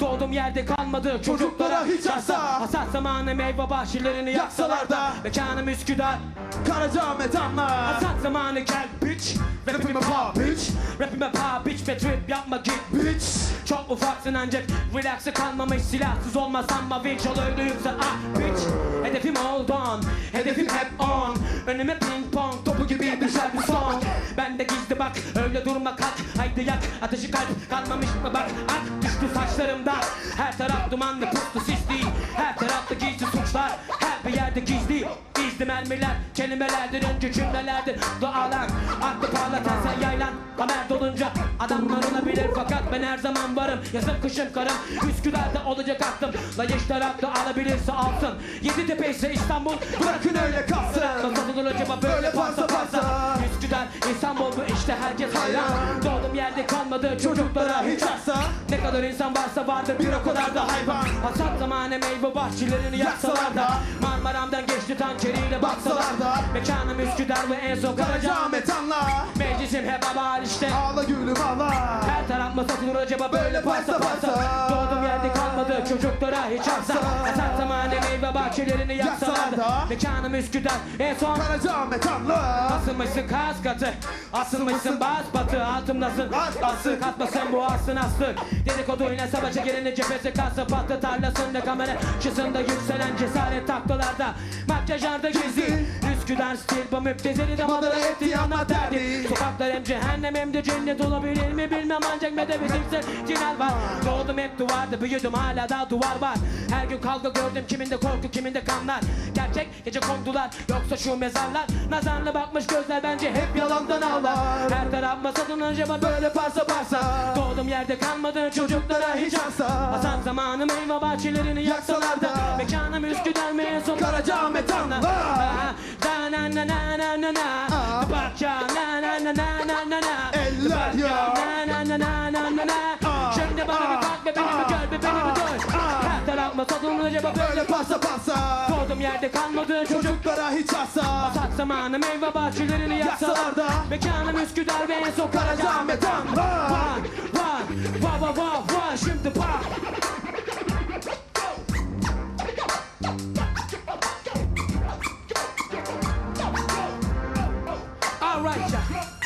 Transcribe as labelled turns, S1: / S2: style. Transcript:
S1: Doğduğum yerde kalmadı. Çocuklara hiç asla Hasat zamanı meyve bahçelerini yaksalar da Mekanım Üsküdar.
S2: Karacaahmet anla
S1: Hasat zamanı gel bitch. Rapime pa bitch. Rapime pa bitch ve trip yapma git
S2: Bitch.
S1: Çok ufaksın ancak relax'e kalmamış silahsız olmaz ama vinç ol öyle yüksel ah bitch. Hedefim hold on Hedefim hep on. Önüme ping pong Bak öyle durma kalk. Haydi yak ateşi kalp. Kalmamış mı bak Ak düştü saçlarımda. Her taraf dumanlı puslu sisli. Her tarafta gizli suçlar. Her bir yerde gizli. Gizli mermiler Kelimelerden önce cümlelerdir. Dualar Aklı parlatan sen yaylan. Haber dolunca ben her zaman varım. Yazın kışım karım Üsküdar'da olacak aklım. La yeş tarafta alabilirse alsın. Yedi tepe ise İstanbul
S2: Bırakın öyle kalsın.
S1: Nasıl satılır acaba böyle
S2: Böyle
S1: parça
S2: parça.
S1: Üsküdar İstanbul bu işte herkes hayran. Doğduğum yerde kalmadı çocuklara hiç aksa. Ne kadar insan varsa vardır bir o kadar da hayvan. Hasat zamanı meyve bahçelerini yaksalar da. Marmaram'dan geçti tankeriyle baksalar da. Mekanım Üsküdar ve en son Karacaahmet
S2: anla
S1: Meclisim hep abal işte.
S2: Ağla gülüm ağla.
S1: Her taraf mı satılır acaba? Böyle parça parça Doğduğum yerde kalmadı çocuklara hiç aksa Hasat zamanı meyve bahçelerini yaksalar da. Mekanım Üsküdar. En son
S2: Karacaahmet anla
S1: Asılmışsın kas katı. Asılmışsın bas batı. Altımdasın asıl katmasın bu asın aslı Dedikoduyla savaşa girenin cephesi kası patlı tarlasında kamera. Şısında yükselen cesaret taktılarda. Makyajlarda gizli Üsküdar stil bu müptezeli de madara etti anlat derdi. Sokaklar hem cehennem hem de cennet olabilir mi bilmem ancak metafizikse cinal var. Doğdum hep duvarda büyüdüm hala da duvar var. Her gün kavga gördüm kiminde korku kiminde kanlar. Gerçek gece kondular yoksa şu mezarlar. Nazarlı bakmış gözler bence hep yalandan ağlar Her taraf masadın acaba böyle parça parça Doğdum yerde kalmadı çocuklara hiç ansa Hasan zamanı meyve bahçelerini yaksalar da. Mekanım Üsküdar son
S2: Karacaahmet anla.
S1: Na na na na na na Bak ya na na na na na na na
S2: Eller ya.
S1: Na na na na na na na Şimdi bana bir bak ve beni bir gör ve beni bir duy Her taraf masadın acaba böyle
S2: parça parça
S1: Doğdum yerde kalmadı çocuk
S2: Çocuklara hiç asla
S1: Sat zamanı meyve bahçelerini yaksalar da Mekanım Üsküdar ve en son Karacaahmet All right, y'all.